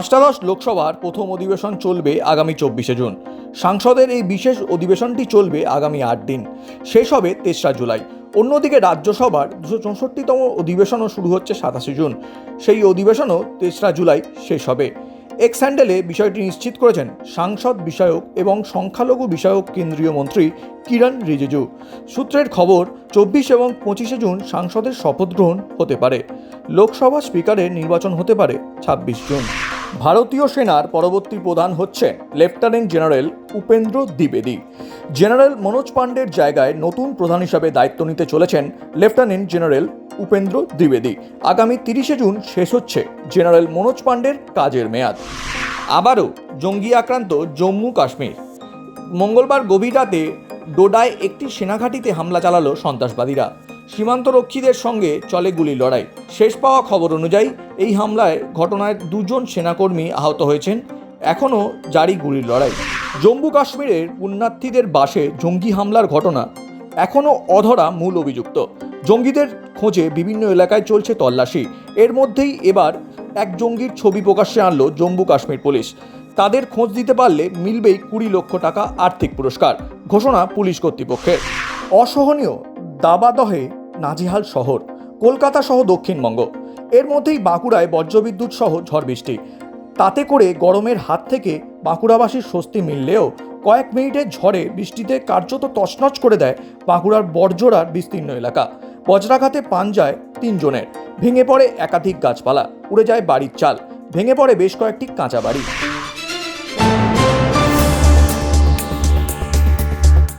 অষ্টাদশ লোকসভার প্রথম অধিবেশন চলবে আগামী চব্বিশে জুন। সাংসদের এই বিশেষ অধিবেশনটি চলবে আগামী আট দিন। শেষ হবে তেসরা জুলাই। অন্যদিকে রাজ্যসভার দুশো চৌষট্টিতম অধিবেশনও শুরু হচ্ছে সাতাশে জুন। সেই অধিবেশনও তেসরা জুলাই শেষ হবে। এক্স হ্যান্ডেলে বিষয়টি নিশ্চিত করেছেন সাংসদ বিষয়ক এবং সংখ্যালঘু বিষয়ক কেন্দ্রীয় মন্ত্রী কিরণ রিজিজু। সূত্রের খবর, চব্বিশ এবং পঁচিশে জুন সাংসদের শপথ গ্রহণ হতে পারে। লোকসভা স্পিকারের নির্বাচন হতে পারে ছাব্বিশ জুন। ভারতীয় সেনার পরবর্তী প্রধান হচ্ছেন লেফটেন্যান্ট জেনারেল উপেন্দ্র দ্বিবেদী। জেনারেল মনোজ পাণ্ডের জায়গায় নতুন প্রধান হিসাবে দায়িত্ব নিতে চলেছেন লেফটেন্যান্ট জেনারেল উপেন্দ্র দ্বিবেদী। আগামী তিরিশে জুন শেষ হচ্ছে জেনারেল মনোজ পাণ্ডের কাজের মেয়াদ। আবারও জঙ্গি আক্রান্ত জম্মু কাশ্মীর। মঙ্গলবার গভীর রাতে ডোডায় একটি সেনাঘাঁটিতে হামলা চালালো সন্ত্রাসবাদীরা। সীমান্তরক্ষীদের সঙ্গে চলে গুলি লড়াই। শেষ পাওয়া খবর অনুযায়ী, এই হামলায় ঘটনায় দুজন সেনাকর্মী আহত হয়েছেন। এখনও জারি গুলির লড়াই। জম্মু কাশ্মীরের পুণ্যার্থীদের বাসে জঙ্গি হামলার ঘটনা এখনও অধরা মূল অভিযুক্ত। জঙ্গিদের খোঁজে বিভিন্ন এলাকায় চলছে তল্লাশি। এর মধ্যেই এবার এক জঙ্গির ছবি প্রকাশ্যে আনলো জম্মু কাশ্মীর পুলিশ। তাদের খোঁজ দিতে পারলে মিলবেই কুড়ি লক্ষ টাকা আর্থিক পুরস্কার, ঘোষণা পুলিশ কর্তৃপক্ষের। অসহনীয় দাবাদহে নাজিহাল শহর, কলকাতা সহ দক্ষিণবঙ্গ। এর মধ্যেই বাঁকুড়ায় বজ্রবিদ্যুৎ সহ ঝড় বৃষ্টি। তাতে করে গরমের হাত থেকে বাঁকুড়াবাসীর স্বস্তি মিললেও কয়েক মিনিটের ঝড়ে বৃষ্টিতে কার্যত তছনছ করে দেয় বাঁকুড়ার বর্জরার বিস্তীর্ণ এলাকা। বজ্রাঘাতে পান যায় তিনজনের। ভেঙে পড়ে একাধিক গাছপালা। উড়ে যায় বাড়ির চাল। ভেঙে পড়ে বেশ কয়েকটি কাঁচা বাড়ি।